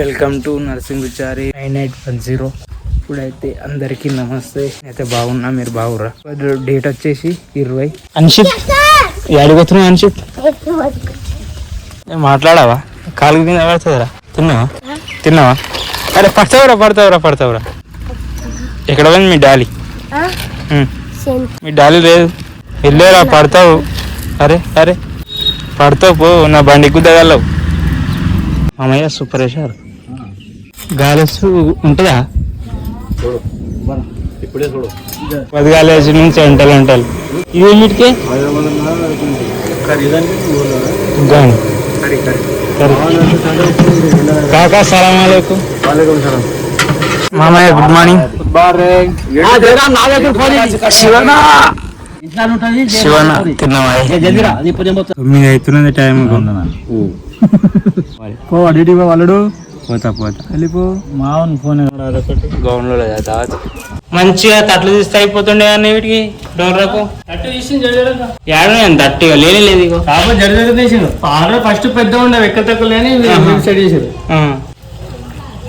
Welcome to నర్సింగ్ విచారి. Nine eight one zero. ఇప్పుడైతే అందరికీ నమస్తే. అయితే బాగున్నా మీరు బాగురా డేట్ వచ్చేసి ఇరవై. అన్షిప్ అడుగుతున్నావు అన్షిప్ ఏ మాట్లాడావా? కాలు కింద పడుతుందిరా. తిన్నావా? తిన్నావా? అరే పడతావురా పడతావురా పడతావురా. ఎక్కడ పోయింది మీ డాలీ. మీ డాలీ లేదు. వెళ్ళేరా పడతావు. అరే అరే. పడతావు పో. నా బండి గుద్దగలవు. మామయ్య సూపర్ వేశారు. గాలెస్ ఉంటుందా? ఇప్పుడే చూడు. పది గాలేసి నుంచి వంటలు వంటలు ఇది ఏమిటికి. కాకా సలాం అలైకుం. మామయ్య గుడ్ మార్నింగ్ శివన తిన్నామా తొమ్మిది అవుతున్నది టైం వాళ్ళడు పోతా పోతా. వెళ్ళిపో. మావన్ ఫోన్ గౌన్లో లేదా దావత్ మంచిగా తట్లు తీస్తే అయిపోతుండే కానీ వీటికి డోర్లకు. తట్టు తీసి తట్టిగా లేనే లేదు ఇగో. కాకపోతే జడజడ తీసిండు. ఆర్డర్ ఫస్ట్ పెద్ద ఉండే ఎక్క తక్కువ లేని. సెట్ చేసారు ఆ.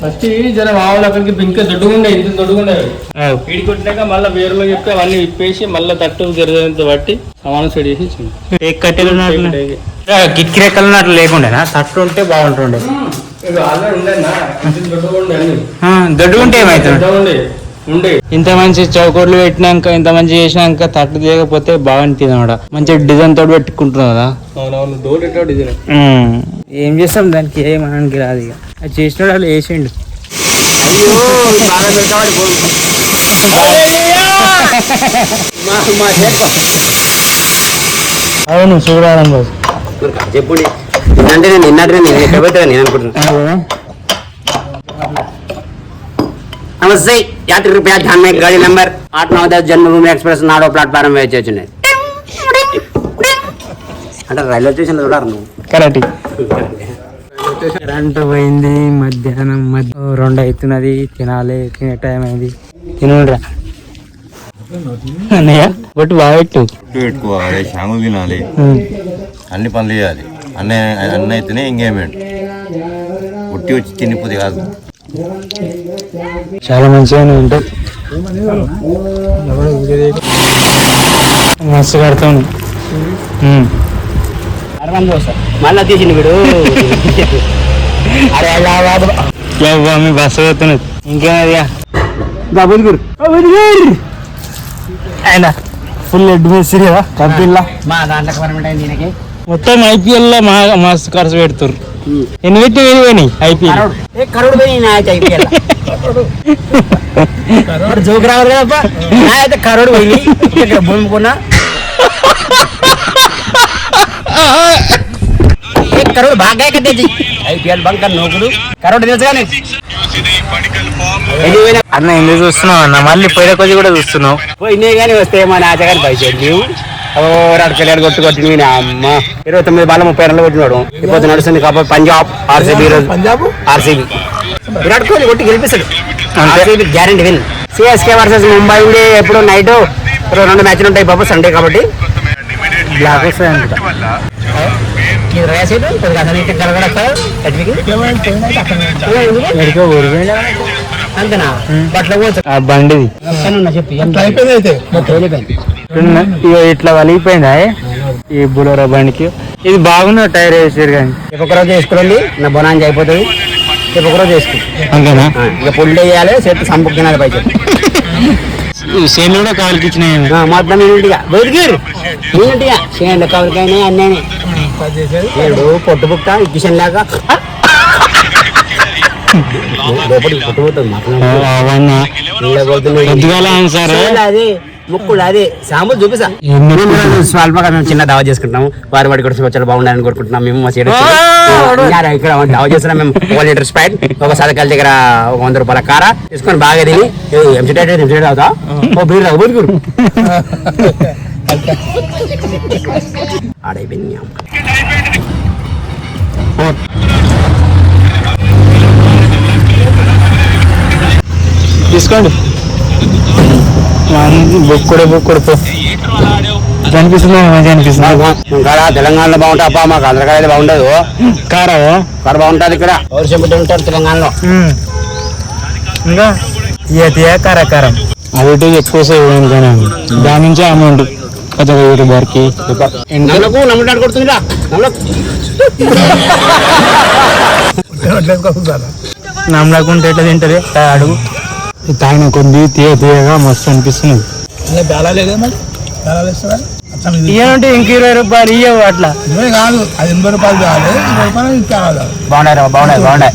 ఫస్ట్ జర వావులు అక్కడికి ఇంకా దొడ్డుగుండే ఇంత దొడ్డుగుండే ఆ. వీడి కొట్టినాక మళ్ళీ వేరులో చెప్పి అవన్నీ విప్పేసి మళ్ళీ తట్టు జరజడంత బట్టి సమానం సెట్ చేసి ఇచ్చింది టేక్ కట్టెలు ఉన్నట్లు. కిటికీ రెక్కలు ఉన్నట్లు లేకుండేనా? తట్టు ఉంటే బాగుంటుండే. దొడ్డుకుంటే ఏమవుతుంది ఇంత మంచి చౌకోట్లు పెట్టినాక ఇంత మంచి చేసినాక తట్టు తీయకపోతే బాగా తినమాట మంచి డిజైన్ తోటి పెట్టుకుంటున్నావు కదా? ఏం చేస్తాం దానికి? ఏమనడానికి రాదు ఇక. అది చేసినాడు వాళ్ళు వేసిండు అవును చూడాలని చెప్పుడి అంటే నేను నిన్నటి నేను ఎక్కడ పెట్టాను? నేను అనుకుంటున్నాను నమస్తే యాత్రి రూపాయ ధ్యాన్ గాడి నెంబర్. ఆట్ నవదా జన్మభూమి ఎక్స్ప్రెస్ నాడో ప్లాట్ఫారం వేచి వచ్చినాయి అంటే రైల్వే స్టేషన్ చూడారు నువ్వు. కరెక్ట్ కరెంట్ పోయింది మధ్యాహ్నం మధ్య రెండు అవుతున్నది తినాలి తినే టైం అయింది. తినరా అన్నయ్య బట్టు బాగా పెట్టు. అన్ని పనులు చేయాలి. అన్నీ అన్నీ అయితేనే ఎంగేజ్మెంట్ పుట్టి వచ్చి తినిపోతే కాదు. చాలా మంచిగానే ఉంటుంది మస్తు కడతాను. మళ్ళా తీసిండు వీడు. మీ బస్సు పోతున్నది ఇంకేమదిగా ఆయన ఫుల్ హెడ్ మెస్సీ కదా కంపెనీలా మా దాంట్లో పర్మనెంట్ అయింది దీనికి మొత్తం ఐపీఎల్లో మా మస్తు ఖర్చు పెడుతుర్రు. ఎన్ని పెట్టి పోయినాయి ఐపీఎల్. కరోడు. ఏ కరోడు పోయి నా అయితే ఐపీఎల్. జోక్ రావాలి కదప్ప నా అయితే కరోడు పోయి ఇక్కడ భూమి కొన్నా కరోడు బాగా కట్టేది ఐపీఎల్ బంక నోకుడు. కరోడు తెలుసు కానీ. అన్న ఎందుకు చూస్తున్నావు అన్న? మళ్ళీ పోయిన కొద్ది కూడా చూస్తున్నావు. పోయినే కానీ వస్తే మా నాచగాని పైసలు రాడు పిల్లలు కొట్టు కొట్టి మీ అమ్మ. ఇరవై తొమ్మిది బాల ముప్పై రన్లు కొట్టినాడు. ఇప్పుడు నడుస్తుంది కాబట్టి పంజాబ్ ఆర్సీబీ పంజాబ్? ఆర్సీబీ. విరాట్ కోహ్లీ కొట్టి గెలిపిస్తాడు. RCB guarantee win. CSK versus Mumbai ఉండే ఎప్పుడు నైట్ రెండు మ్యాచ్లు ఉంటాయి బాబు సండే కాబట్టి. బ్లాక్ అనుకుంటా చెప్పి? అయిపోయింది అయితే. ఇట్లా వలిగిపోయిందా? ఈ బులోరా బండికి. ఇది బాగున్నా టైర్ వేసారు కానీ. ఒకరోజు చేసుకోండి నా బొనాంజి అయిపోతుంది. ఒకరోజు చేసుకో అంతేనా? ఇక పుల్ చేయాలి చేతి సంపుకు తినాలి పైసలు సేలు కూడా ఇచ్చినాయి మొత్తం నీట్గా బయటికి నీట్గా చేయండి కవరికైనా అన్నీ ఏడు పొట్టు బుక్క కిషన్ లాగా లోపలికి పొట్టు సార్? అదే. ముక్కుడు అదే సాంబులు చూపిస్తా. స్వల్పంగా మేము చిన్న దావా చేసుకుంటున్నాము. వారి వాడి కూడా వచ్చారు బాగుండాలని కోరుకుంటున్నాం మేము మా సైడ్ ఇక్కడ దావా చేస్తున్నాం. మేము ఒక లీటర్ స్ప్రైట్ ఒక సదకాల దగ్గర ఒక వంద రూపాయల కార తీసుకొని బాగా తిని ఎంసీటైట్ ఎంసీటైట్ అవుతా? ఓ బీర్ తాగు బీర్ ఆడైపోయింది తీసుకోండి. బొక్కుడే బొక్కుడు అనిపిస్తుంది? మంచిగా అనిపిస్తుంది? ఇంకా తెలంగాణలో బాగుంటా అబ్బా మాకు ఆంధ్రకాయ అయితే బాగుండదు. కారా కారు బాగుంటుంది ఇక్కడ. ఎవరు చెబుతూ ఉంటారు తెలంగాణలో. ఇంకా? తీయ కారా కారం. అది ఎక్కువ సేవ్ దాని నుంచి అమౌంట్ పెద్ద యూట్యూబర్కి నమ్మకు నమ్మటాడు కొడుతుందిరా నమ్మకు నమ్మలేకుంటే ఎట్లా తింటది? అడుగు. తాగిన కొద్ది తీయ తీయగా మస్తు అనిపిస్తుంది. ఇయ్యంటే ఇంక ఇరవై రూపాయలు ఇయ్యవు అట్లా. కాదు అది ఎనభై రూపాయలు కావాలి ఎనభై రూపాయలు కావాలి బాగున్నాయి బాగున్నాయి బాగున్నాయి.